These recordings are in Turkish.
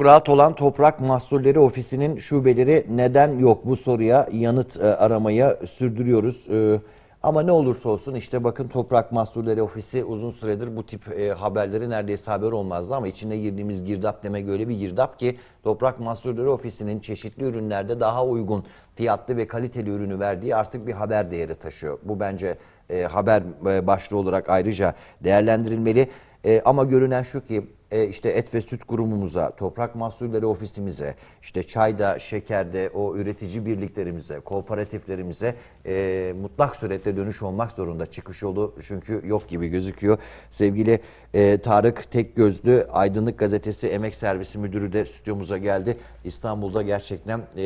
Rahat olan Toprak Mahsulleri Ofisi'nin şubeleri neden yok bu soruya yanıt e, aramaya sürdürüyoruz. E, ama ne olursa olsun işte bakın Toprak Mahsulleri Ofisi uzun süredir bu tip e, haberleri neredeyse haber olmazdı ama içine girdiğimiz girdap demek öyle bir girdap ki Toprak Mahsulleri Ofisi'nin çeşitli ürünlerde daha uygun fiyatlı ve kaliteli ürünü verdiği artık bir haber değeri taşıyor. Bu bence e, haber e, başlığı olarak ayrıca değerlendirilmeli. E, ama görünen şu ki e, işte et ve süt kurumumuza, toprak mahsulleri ofisimize, işte çayda, şekerde, o üretici birliklerimize, kooperatiflerimize e, mutlak surette dönüş olmak zorunda. Çıkış yolu çünkü yok gibi gözüküyor. Sevgili e, Tarık Tekgözlü, Aydınlık Gazetesi Emek Servisi Müdürü de stüdyomuza geldi. İstanbul'da gerçekten e,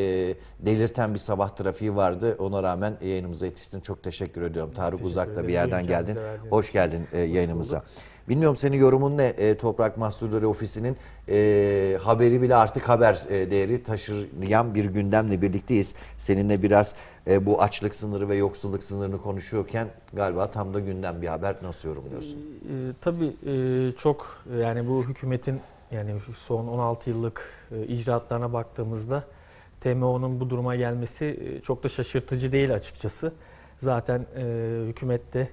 delirten bir sabah trafiği vardı. Ona rağmen yayınımıza yetiştin. Çok teşekkür ediyorum. Tarık teşekkür uzakta bir yerden geldin. Hoş geldin e, yayınımıza. Bilmiyorum senin yorumun ne e, Toprak Mahsulleri Ofisi'nin e, haberi bile artık haber e, değeri taşıyan bir gündemle birlikteyiz. Seninle biraz e, bu açlık sınırı ve yoksulluk sınırını konuşuyorken galiba tam da gündem bir haber nasıl yorumluyorsun? E, tabii e, çok yani bu hükümetin yani son 16 yıllık e, icraatlarına baktığımızda TMO'nun bu duruma gelmesi e, çok da şaşırtıcı değil açıkçası. Zaten e, hükümette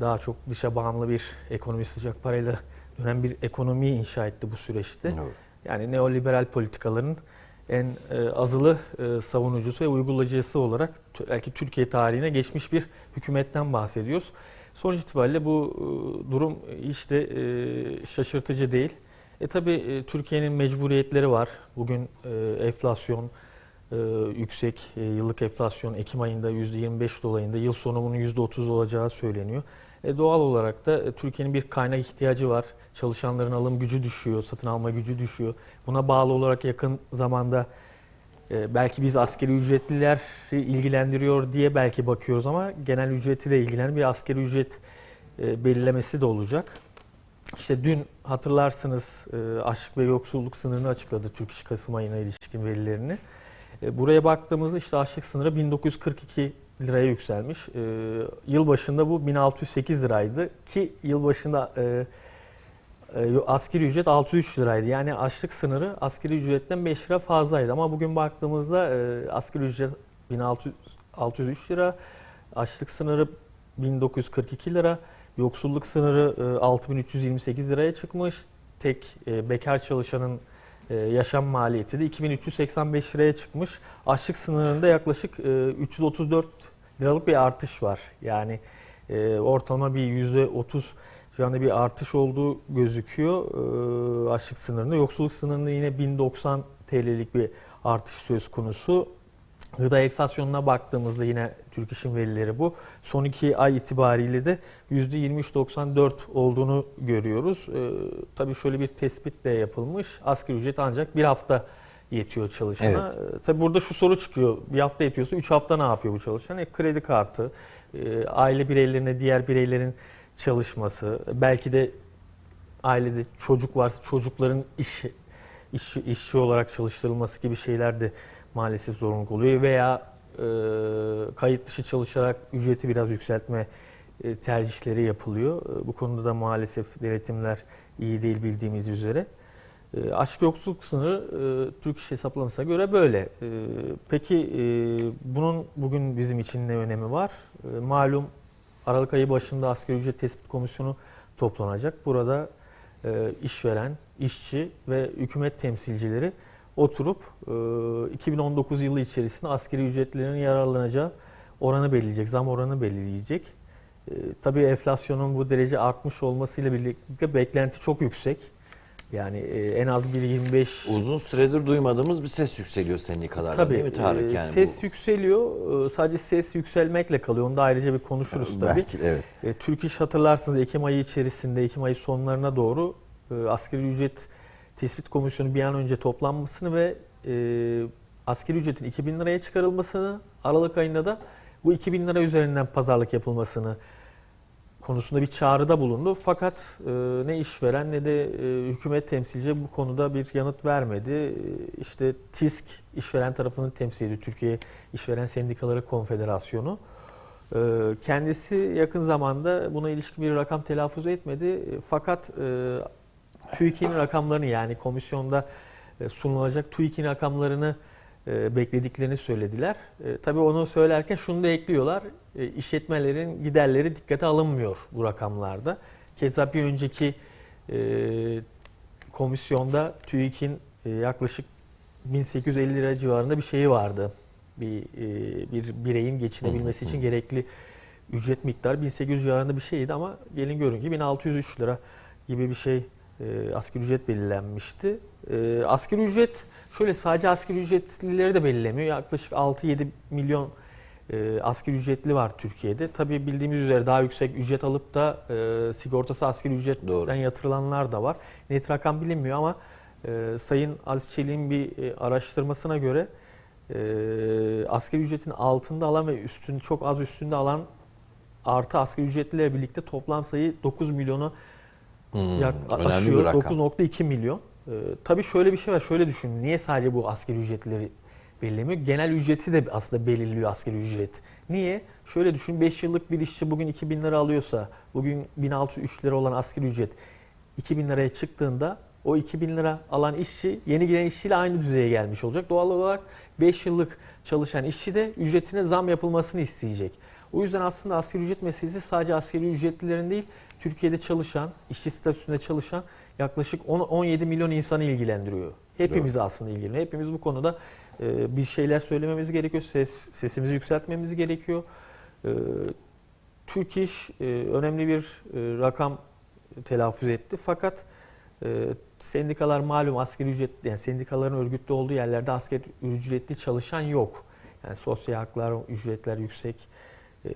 daha çok dışa bağımlı bir ekonomi sıcak parayla dönen bir ekonomiyi inşa etti bu süreçte. Evet. Yani neoliberal politikaların en e, azılı e, savunucusu ve uygulayıcısı olarak belki Türkiye tarihine geçmiş bir hükümetten bahsediyoruz. Sonuç itibariyle bu e, durum hiç de şaşırtıcı değil. E tabi Türkiye'nin mecburiyetleri var. Bugün enflasyon e, yüksek, e, yıllık enflasyon Ekim ayında %25 dolayında, yıl sonu bunun %30 olacağı söyleniyor. E, doğal olarak da e, Türkiye'nin bir kaynak ihtiyacı var. Çalışanların alım gücü düşüyor, satın alma gücü düşüyor. Buna bağlı olarak yakın zamanda e, belki biz askeri ücretliler ilgilendiriyor diye belki bakıyoruz ama genel ücreti de ilgilenen bir askeri ücret belirlemesi de olacak. İşte dün hatırlarsınız e, açlık ve yoksulluk sınırını açıkladı Türk İş Kasım ayına ilişkin verilerini. E, Buraya baktığımızda işte açlık sınırı 1942 liraya yükselmiş. E, Yıl başında bu 1608 liraydı ki yıl başında e, e, asgari ücret 603 liraydı. Yani açlık sınırı asgari ücretten 5 lira fazlaydı. Ama bugün baktığımızda e, asgari ücret 1603 lira, açlık sınırı 1942 lira, yoksulluk sınırı e, 6328 liraya çıkmış. Tek e, bekar çalışanın e, yaşam maliyeti de 2385 liraya çıkmış. Açlık sınırında yaklaşık e, 334 liralık bir artış var. Yani e, ortalama bir %30 şu anda bir artış olduğu gözüküyor e, açlık sınırında. Yoksulluk sınırında yine 1090 TL'lik bir artış söz konusu. Gıda enflasyonuna baktığımızda yine Türk İş'in verileri bu. Son iki ay itibariyle de %23.94 olduğunu görüyoruz. Ee, tabii şöyle bir tespit de yapılmış. Asgari ücret ancak bir hafta yetiyor çalışana. Ee, tabii burada şu soru çıkıyor. Bir hafta yetiyorsa 3 hafta ne yapıyor bu çalışan? E, kredi kartı, e, aile bireylerine diğer bireylerin çalışması, belki de ailede çocuk varsa çocukların iş, iş işçi olarak çalıştırılması gibi şeyler de maalesef zorunluluk oluyor veya e, kayıt dışı çalışarak ücreti biraz yükseltme e, tercihleri yapılıyor. E, bu konuda da maalesef denetimler iyi değil bildiğimiz üzere. E, aşk yoksulluk sınırı e, Türk İş hesaplamasına göre böyle. E, peki e, bunun bugün bizim için ne önemi var? E, malum Aralık ayı başında asgari ücret tespit komisyonu toplanacak. Burada e, işveren, işçi ve hükümet temsilcileri oturup e, 2019 yılı içerisinde asgari ücretlerin yararlanacağı oranı belirleyecek, zam oranı belirleyecek. E, tabii enflasyonun bu derece artmış olmasıyla birlikte beklenti çok yüksek. Yani e, en az bir 25 Uzun süredir duymadığımız bir ses yükseliyor senin kadar Tabii değil mi Tarık? e, Yani ses bu, yükseliyor. E, Sadece ses yükselmekle kalıyor. Onu da ayrıca bir konuşuruz tabii. belki evet. E, Türk İş hatırlarsınız Ekim ayı içerisinde, Ekim ayı sonlarına doğru e, asgari ücret tespit komisyonu bir an önce toplanmasını ve e, asgari ücretin 2000 liraya çıkarılmasını, Aralık ayında da bu 2000 lira üzerinden pazarlık yapılmasını konusunda bir çağrıda bulundu. Fakat e, ne işveren ne de e, hükümet temsilci bu konuda bir yanıt vermedi. E, işte TİSK işveren tarafını temsil ediyor. Türkiye İşveren Sendikaları Konfederasyonu. E, kendisi yakın zamanda buna ilişkin bir rakam telaffuz etmedi. E, fakat e, TÜİK'in rakamlarını yani komisyonda e, sunulacak TÜİK'in rakamlarını e, beklediklerini söylediler. E, tabii onu söylerken şunu da ekliyorlar. İşletmelerin giderleri dikkate alınmıyor bu rakamlarda. Keza bir önceki komisyonda TÜİK'in yaklaşık 1850 lira civarında bir şeyi vardı. Bir bir bireyin geçinebilmesi için gerekli ücret miktarı 1800 civarında bir şeydi ama gelin görün ki 1603 lira gibi bir şey e, asgari ücret belirlenmişti. E, asgari ücret şöyle sadece asgari ücretlileri de belirlemiyor. Yaklaşık 6-7 milyon e, asgari ücretli var Türkiye'de. Tabii bildiğimiz üzere daha yüksek ücret alıp da e, sigortası asgari ücretten Doğru. yatırılanlar da var. Net rakam bilinmiyor ama e, Sayın Aziz Çelik'in bir e, araştırmasına göre e, asgari ücretin altında alan ve üstün çok az üstünde alan artı asgari ücretlilerle birlikte toplam sayı 9 milyonu Hmm, bir aşıyor. rakam. 9.2 milyon. Ee, tabii şöyle bir şey var. Şöyle düşünün. Niye sadece bu asgari ücretleri belirlemiyor? Genel ücreti de aslında belirliyor asgari ücret. Niye? Şöyle düşün. 5 yıllık bir işçi bugün 2000 lira alıyorsa, bugün 1603 lira olan asgari ücret 2000 liraya çıktığında o 2000 lira alan işçi yeni gelen işçiyle aynı düzeye gelmiş olacak. Doğal olarak 5 yıllık çalışan işçi de ücretine zam yapılmasını isteyecek. O yüzden aslında asgari ücret meselesi sadece asgari ücretlilerin değil, Türkiye'de çalışan, işçi statüsünde çalışan yaklaşık 10 17 milyon insanı ilgilendiriyor. Hepimiz aslında ilgileniyor. Hepimiz bu konuda e, bir şeyler söylememiz gerekiyor. Ses, sesimizi yükseltmemiz gerekiyor. E, Türk İş e, önemli bir e, rakam telaffuz etti. Fakat e, sendikalar malum asgari ücret, yani sendikaların örgütlü olduğu yerlerde asgari ücretli çalışan yok. Yani sosyal haklar, ücretler yüksek. E,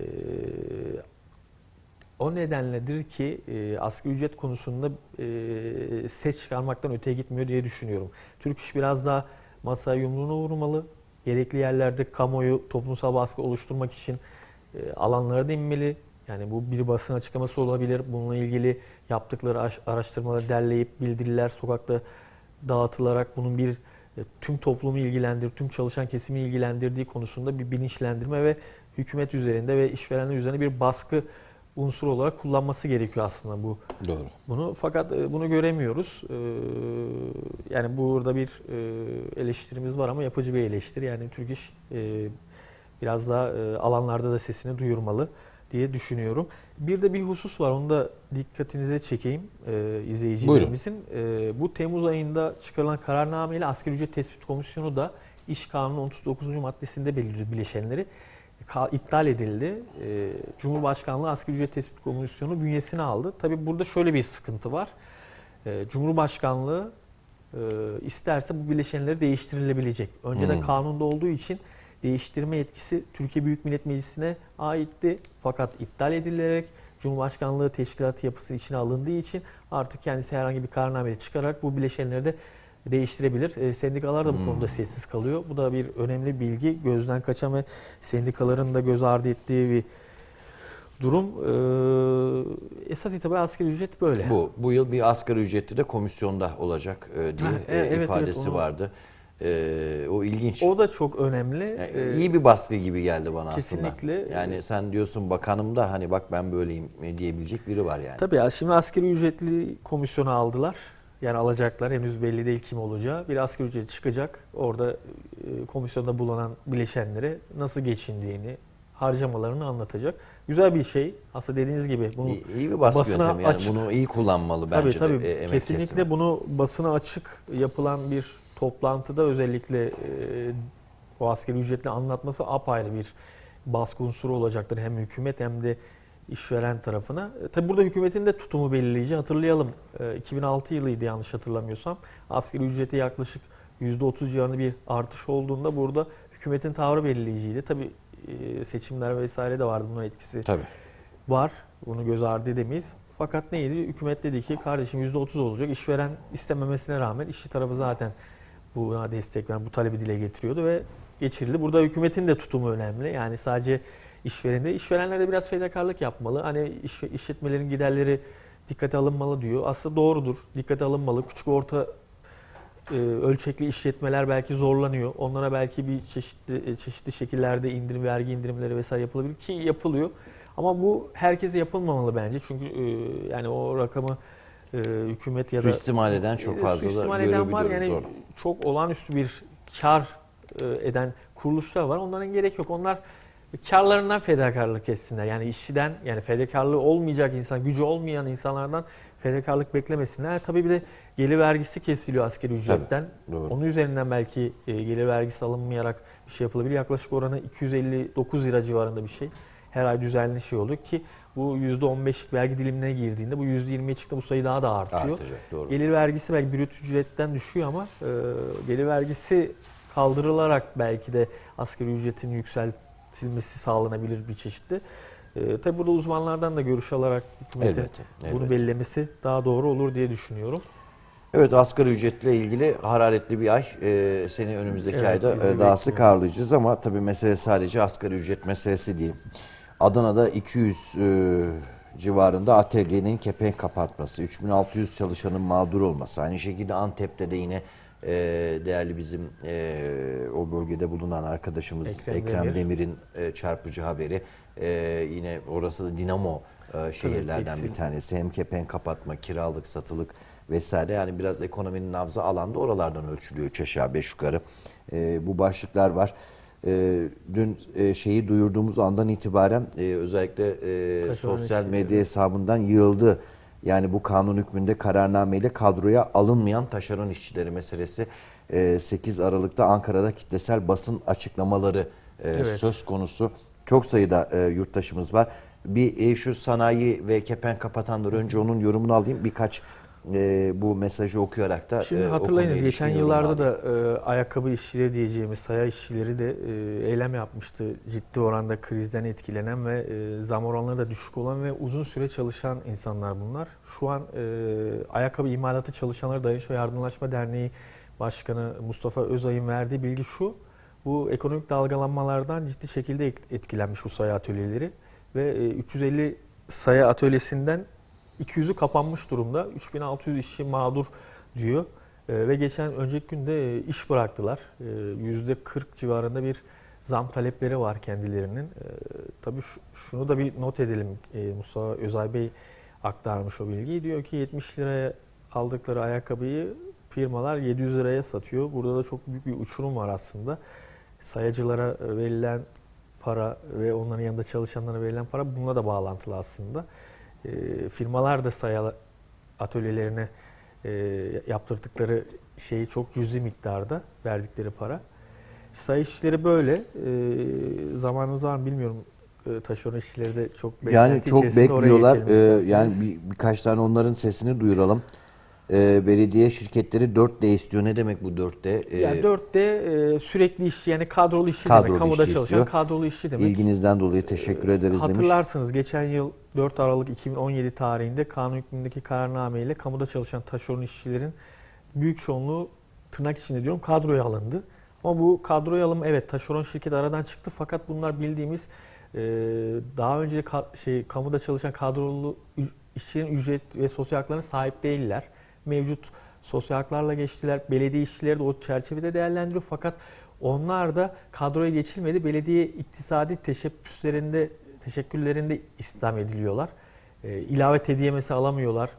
o nedenledir ki e, asgari ücret konusunda e, ses çıkarmaktan öteye gitmiyor diye düşünüyorum. Türk İş biraz daha masaya yumruğunu vurmalı. Gerekli yerlerde kamuoyu toplumsal baskı oluşturmak için e, alanlara inmeli. Yani bu bir basın açıklaması olabilir. Bununla ilgili yaptıkları aş- araştırmaları derleyip bildiriler sokakta dağıtılarak bunun bir e, tüm toplumu ilgilendir, tüm çalışan kesimi ilgilendirdiği konusunda bir bilinçlendirme ve hükümet üzerinde ve işverenler üzerine bir baskı unsuru olarak kullanması gerekiyor aslında bu Doğru. bunu. Fakat e, bunu göremiyoruz. Ee, Yani burada bir e, eleştirimiz var ama yapıcı bir eleştiri. Yani Türk İş e, biraz daha e, alanlarda da sesini duyurmalı diye düşünüyorum. Bir de bir husus var. Onu da dikkatinize çekeyim e, izleyicilerimizin. E, Bu Temmuz ayında çıkarılan kararnameyle Asgari Ücret Tespit Komisyonu da İş Kanunu 39. maddesinde belirli bileşenleri iptal edildi. E, Cumhurbaşkanlığı Asgari Ücret Tespit Komisyonu bünyesine aldı. Tabii burada şöyle bir sıkıntı var. E, Cumhurbaşkanlığı e, isterse bu bileşenleri değiştirilebilecek. Önceden Hmm. kanunda olduğu için değiştirme yetkisi Türkiye Büyük Millet Meclisi'ne aitti. Fakat iptal edilerek Cumhurbaşkanlığı teşkilatı yapısı içine alındığı için artık kendisi herhangi bir kararnameyle çıkararak bu bileşenleri de değiştirebilir. E, sendikalar da bu Hmm. konuda sessiz kalıyor. Bu da bir önemli bilgi. Gözden kaçan ve sendikaların da göz ardı ettiği bir durum. E, esas itibariyle asgari ücret böyle. Bu bu yıl bir asgari ücretli de komisyonda olacak e, diye Ha, e, evet, evet, ifadesi onu- vardı. E, o ilginç. O da çok önemli. Yani E, iyi bir baskı gibi geldi bana kesinlikle. aslında. Yani sen diyorsun bakanım da hani bak ben böyleyim e, diyebilecek biri var yani. Tabii ya şimdi asgari ücretli komisyonu aldılar. Yani alacaklar henüz belli değil kim olacağı. Bir asgari ücret çıkacak. Orada e, komisyonda bulunan bileşenlere nasıl geçindiğini, harcamalarını anlatacak. Güzel bir şey. Aslında dediğiniz gibi bunu İyi, iyi bir baskı basına yöntemi yani açık- bunu iyi kullanmalı tabii bence tabii de emek kesinlikle kesimi. bunu basına açık yapılan bir toplantıda özellikle e, o asgari ücretli anlatması apayrı bir baskı unsuru olacaktır hem hükümet hem de işveren tarafına. E, tabii burada hükümetin de tutumu belirleyici. Hatırlayalım e, 2006 yılıydı yanlış hatırlamıyorsam. Asgari ücreti yaklaşık %30 civarında bir artış olduğunda burada hükümetin tavrı belirleyiciydi. Tabii e, seçimler vesaire de vardı bunun etkisi Tabii. var. Bunu göz ardı edemeyiz. Fakat neydi? Hükümet dedi ki kardeşim %30 olacak. İşveren istememesine rağmen işçi tarafı zaten buna destek veren, bu talebi dile getiriyordu ve geçirildi. Burada hükümetin de tutumu önemli. Yani sadece işveren de. İşverenler de biraz fedakarlık yapmalı. Hani iş, işletmelerin giderleri dikkate alınmalı diyor. Aslında doğrudur. Dikkate alınmalı. Küçük orta e, ölçekli işletmeler belki zorlanıyor. Onlara belki bir çeşitli e, çeşitli şekillerde indirim, vergi indirimleri vesaire yapılabilir ki yapılıyor. Ama bu herkese yapılmamalı bence. Çünkü e, yani o rakamı e, hükümet ya da Suistimal eden çok e, fazla da suistimal eden var. Yani doğru. çok olağanüstü bir kar e, eden kuruluşlar var. Onların gerek yok. Onlar karlarından fedakarlık etsinler. Yani işçiden yani fedakarlığı olmayacak insan, gücü olmayan insanlardan fedakarlık beklemesinler. Tabii bir de gelir vergisi kesiliyor askeri ücretten. Doğru. Onun üzerinden belki e, gelir vergisi alınmayarak bir şey yapılabilir. Yaklaşık oranı 259 lira civarında bir şey. Her ay düzenli şey oluyor ki bu %15'lik vergi dilimine girdiğinde bu %20'ye çıktı bu sayı daha da artıyor. Artacak, doğru. Gelir vergisi belki brüt ücretten düşüyor ama e, gelir vergisi kaldırılarak belki de asgari ücretin yükseltilmesi sağlanabilir bir çeşitli. E, tabi burada uzmanlardan da görüş alarak hükümetin Elbette, bunu elbette. belirlemesi daha doğru olur diye düşünüyorum. Evet asgari ücretle ilgili hararetli bir ay. Ee, seni önümüzdeki Evet, ayda e, daha sık ağırlayacağız ama tabii mesele sadece asgari ücret meselesi değil. Adana'da 200 e, civarında atölyenin kepenk kapatması, 3600 çalışanın mağdur olması. Aynı şekilde Antep'te de yine e, değerli bizim e, o bölgede bulunan arkadaşımız Ekrem Ekrem, Demir. Demir'in e, çarpıcı haberi. E, yine orası da Dinamo e, şehirlerden bir tanesi. Hem kepenk kapatma, kiralık, satılık vesaire. Yani biraz ekonominin nabzı alanda oralardan ölçülüyor aşağı beş yukarı. E, bu başlıklar var. E, dün e, şeyi duyurduğumuz andan itibaren e, özellikle e, sosyal medya hesabından yığıldı. Yani bu kanun hükmünde kararnameyle kadroya alınmayan taşeron işçileri meselesi e, 8 Aralık'ta Ankara'da kitlesel basın açıklamaları e, Evet. söz konusu. Çok sayıda e, yurttaşımız var. Bir e, şu sanayi ve kepen kapatanlar önce onun yorumunu alayım. Birkaç e, bu mesajı okuyarak da Şimdi e, hatırlayınız geçen yıllarda alayım. da e, ayakkabı işçileri diyeceğimiz saya işçileri de e, eylem yapmıştı. Ciddi oranda krizden etkilenen ve e, zam oranları da düşük olan ve uzun süre çalışan insanlar bunlar. Şu an e, Ayakkabı İmalatı Çalışanları Dayanışma ve Yardımlaşma Derneği Başkanı Mustafa Özay'ın verdiği bilgi şu. Bu ekonomik dalgalanmalardan ciddi şekilde et- etkilenmiş bu saya atölyeleri ve e, 350 saya atölyesinden 200'ü kapanmış durumda. 3600 işçi mağdur diyor. E, ve geçen önceki günde e, iş bıraktılar. E, %40 civarında bir zam talepleri var kendilerinin. E, tabii şu- şunu da bir not edelim. E, Mustafa Özay Bey aktarmış o bilgiyi. Diyor ki 70 liraya aldıkları ayakkabıyı firmalar 700 liraya satıyor. Burada da çok büyük bir uçurum var aslında. Sayacılara verilen para ve onların yanında çalışanlara verilen para bununla da bağlantılı aslında. E, firmalar da saya atölyelerine e, yaptırdıkları şeyi çok cüzi miktarda verdikleri para. Sayı işçileri böyle. E, zamanınız var mı bilmiyorum. E, taşeron işçileri de çok Yani çok bekliyorlar. Ee, yani bir, birkaç tane onların sesini duyuralım. Ee, belediye şirketleri 4D istiyor. Ne demek bu 4D? Ee, yani 4'te e, sürekli işçi yani kadrolu işçi Kadrolu demek. Kamuda işçi çalışan istiyor. kadrolu işçi demek. İlginizden dolayı teşekkür ederiz demiş. Hatırlarsınız geçen yıl 4 Aralık 2017 tarihinde kanun hükmündeki kararname ile kamuda çalışan taşeron işçilerin büyük çoğunluğu tırnak içinde diyorum kadroya alındı. Ama bu kadroya alım evet taşeron şirket aradan çıktı fakat bunlar bildiğimiz e, daha önce ka- şey kamuda çalışan kadrolu işçilerin ücret ve sosyal haklarına sahip değiller. Mevcut sosyal haklarla geçtiler. Belediye işçileri de o çerçevede değerlendiriyor fakat onlar da kadroya geçilmedi. Belediye iktisadi teşebbüslerinde, teşekküllerinde istihdam ediliyorlar. E, ilave tediyemesi alamıyorlar.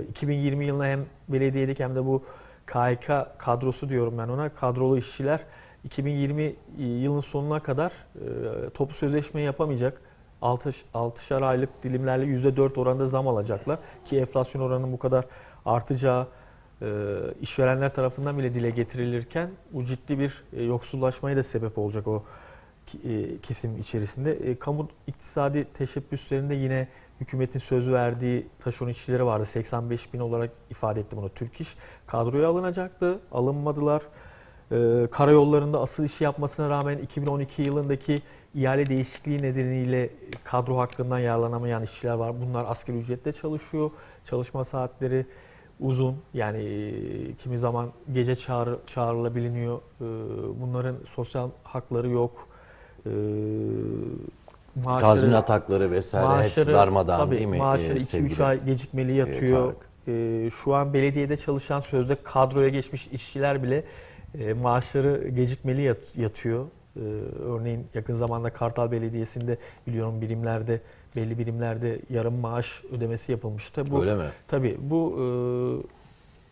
E, 2020 yılına hem belediyedeki hem de bu KHK kadrosu diyorum ben ona. Kadrolu işçiler 2020 yılın sonuna kadar e, toplu sözleşme yapamayacak. 6 6'şar aylık dilimlerle %4 oranda zam alacaklar. Ki enflasyon oranının bu kadar artacağı e, işverenler tarafından bile dile getirilirken bu ciddi bir e, yoksullaşmaya da sebep olacak o e, kesim içerisinde. E, Kamu iktisadi teşebbüslerinde yine hükümetin söz verdiği taşeron işçileri vardı. 85 bin olarak ifade etti bunu. Türk İş kadroya alınacaktı. Alınmadılar. Karayollarında asıl işi yapmasına rağmen 2012 yılındaki ihale değişikliği nedeniyle kadro hakkından yararlanamayan işçiler var. Bunlar asgari ücretle çalışıyor. Çalışma saatleri uzun. Yani e, kimi zaman gece çağrı, çağrılabiliyor. E, bunların sosyal hakları yok. E, maaşları- Tazminat hakları vesaire hepsi darmadağın tabii, değil mi? Maaşları Ee, 2-3 sevgili ay gecikmeli yatıyor. Ee, şu an belediyede çalışan sözde kadroya geçmiş işçiler bile e, maaşları gecikmeli yat- yatıyor. Ee, örneğin yakın zamanda Kartal Belediyesi'nde biliyorum birimlerde belli birimlerde yarım maaş ödemesi yapılmıştı. Bu Öyle mi? Tabii bu e,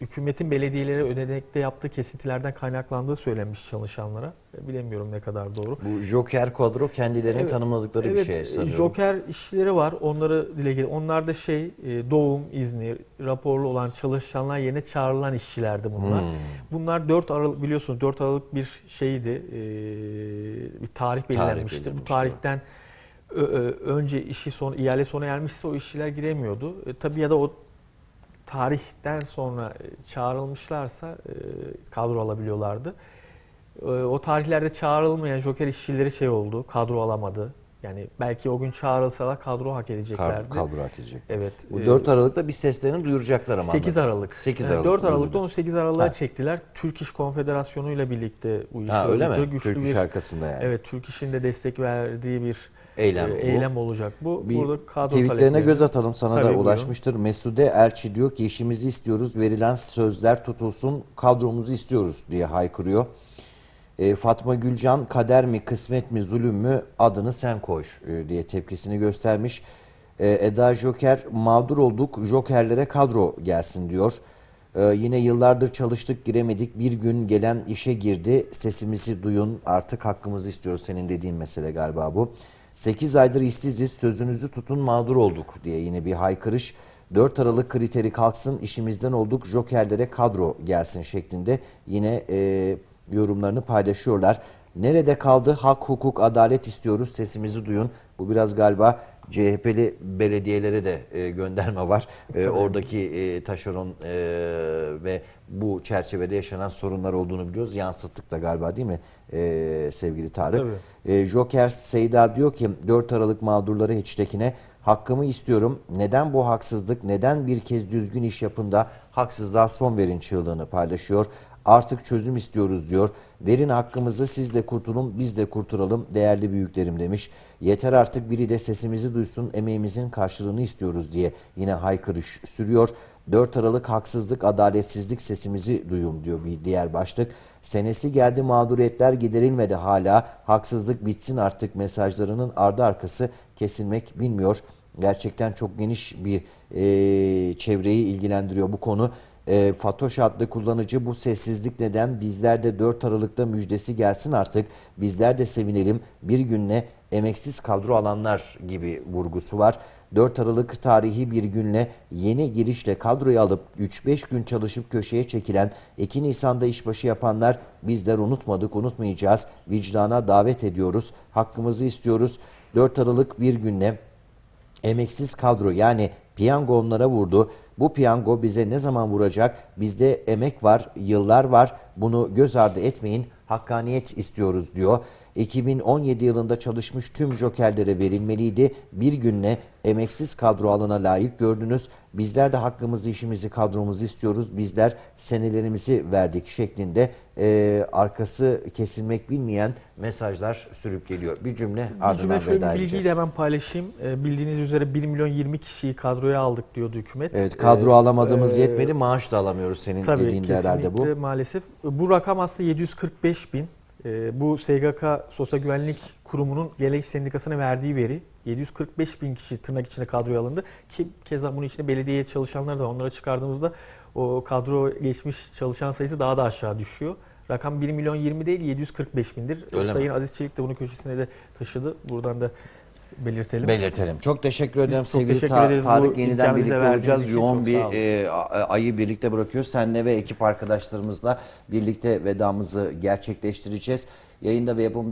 hükümetin belediyelere ödenekte yaptığı kesintilerden kaynaklandığı söylenmiş çalışanlara. E, Bilemiyorum ne kadar doğru. Bu Joker kadro kendilerinin Evet, tanımladıkları bir Evet, şey sanıyorum. Joker işleri var. Onları dile getir. Onlar da şey e, doğum izni, raporlu olan çalışanlar yerine çağrılan işçilerdi bunlar. Hmm. Bunlar 4 Aralık biliyorsunuz 4 Aralık bir şeydi. e, bir tarih belirlenmişti. Bu belirlenmişti, tarihten ö- önce işi son ihale sona ermişse o işçiler giremiyordu. E, tabii ya da o tarihten sonra e, çağrılmışlarsa e, kadro alabiliyorlardı. E, o tarihlerde çağrılmayan joker işçileri şey oldu. Kadro alamadı. Yani belki o gün çağrılsalar kadro hak edeceklerdi. Kadro, hak edecek. Evet. Bu e, 4 Aralık'ta bir seslerini duyuracaklar ama. 8 anladım. Aralık. 8 Yani Aralık, 4 özür Aralık'ta dilerim. onu 8 Aralık'a Ha. çektiler. Türk İş Konfederasyonu ile birlikte bu işi Ha öyle mi? güçlü Türk İş arkasında yani. Evet, Türk İş'in de destek verdiği bir Eylem e, bu. eylem olacak. Bu Bir burada kadro Tweetlerine göz atalım sana Tabii, da buyurun. ulaşmıştır. Mesude Elçi diyor ki işimizi istiyoruz, verilen sözler tutulsun, kadromuzu istiyoruz diye haykırıyor. E, Fatma Gülcan kader mi, kısmet mi, zulüm mü adını sen koy e, diye tepkisini göstermiş. E, Eda Joker mağdur olduk, Jokerlere kadro gelsin diyor. E, yine yıllardır çalıştık giremedik bir gün gelen işe girdi sesimizi duyun artık hakkımızı istiyoruz senin dediğin mesele galiba bu. 8 aydır işsiziz sözünüzü tutun mağdur olduk diye yine bir haykırış. 4 Aralık kriteri kalksın işimizden olduk jokerlere kadro gelsin şeklinde yine e, yorumlarını paylaşıyorlar. Nerede kaldı hak, hukuk, adalet istiyoruz sesimizi duyun. Bu biraz galiba CHP'li belediyelere de e, gönderme var. E, oradaki e, taşeron e, ve bu çerçevede yaşanan sorunlar olduğunu biliyoruz. Yansıttık da galiba değil mi e, sevgili Tarık? Tabii. E, Joker Seyda diyor ki 4 Aralık mağdurları hiçtekine hakkımı istiyorum. Neden bu haksızlık? Neden bir kez düzgün iş yapın da haksızlığa son verin çığlığını paylaşıyor. Artık çözüm istiyoruz diyor. Verin hakkımızı siz de kurtulun biz de kurtulalım değerli büyüklerim demiş. Yeter artık biri de sesimizi duysun emeğimizin karşılığını istiyoruz diye yine haykırış sürüyor. 4 Aralık haksızlık, adaletsizlik sesimizi duyun diyor bir diğer başlık. Senesi geldi mağduriyetler giderilmedi hala. Haksızlık bitsin artık mesajlarının ardı arkası kesilmek bilmiyor. Gerçekten çok geniş bir e, çevreyi ilgilendiriyor bu konu. E, Fatoş adlı kullanıcı bu sessizlik neden bizler de 4 Aralık'ta müjdesi gelsin artık. Bizler de sevinelim bir günle emeksiz kadro alanlar gibi vurgusu var. 4 Aralık tarihi bir günle yeni girişle kadroyu alıp 3-5 gün çalışıp köşeye çekilen 2 Nisan'da işbaşı yapanlar bizler unutmadık unutmayacağız. Vicdana davet ediyoruz. Hakkımızı istiyoruz. 4 Aralık bir günle emeksiz kadro yani piyango onlara vurdu. Bu piyango bize ne zaman vuracak? Bizde emek var, yıllar var. Bunu göz ardı etmeyin. Hakkaniyet istiyoruz diyor. 2017 yılında çalışmış tüm jokerlere verilmeliydi. Bir günle emeksiz kadro alana layık gördünüz. Bizler de hakkımızı, işimizi, kadromuzu istiyoruz. Bizler senelerimizi verdik şeklinde e, arkası kesilmek bilmeyen mesajlar sürüp geliyor. Bir cümle ardından cümle şöyle veda bir bilgiyi de hemen paylaşayım. Ee, bildiğiniz üzere 1 milyon 20 kişiyi kadroya aldık diyordu hükümet. Evet kadro Ee, alamadığımız e, yetmedi maaş da alamıyoruz senin Tabii dediğinde herhalde bu. kesinlikle maalesef. Bu rakam aslında 745 bin. Ee, bu SGK Sosyal Güvenlik Kurumu'nun Gele İş Sendikası'na verdiği veri. 745 bin kişi tırnak içine kadroya alındı. Ki keza bunun içinde belediye çalışanları da onlara çıkardığımızda o kadro geçmiş çalışan sayısı daha da aşağı düşüyor. Rakam 1 milyon 20 değil 745 bindir. Öyle mi? Sayın Aziz Çelik de bunu köşesine de taşıdı. Buradan da belirtelim. Belirtelim. Çok teşekkür ederim Biz sevgili teşekkür Ta- ederiz bu Tarık. Yeniden birlikte olacağız. Yoğun bir e, ayı birlikte bırakıyoruz. Senle ve ekip arkadaşlarımızla birlikte vedamızı gerçekleştireceğiz. Yayında ve yapım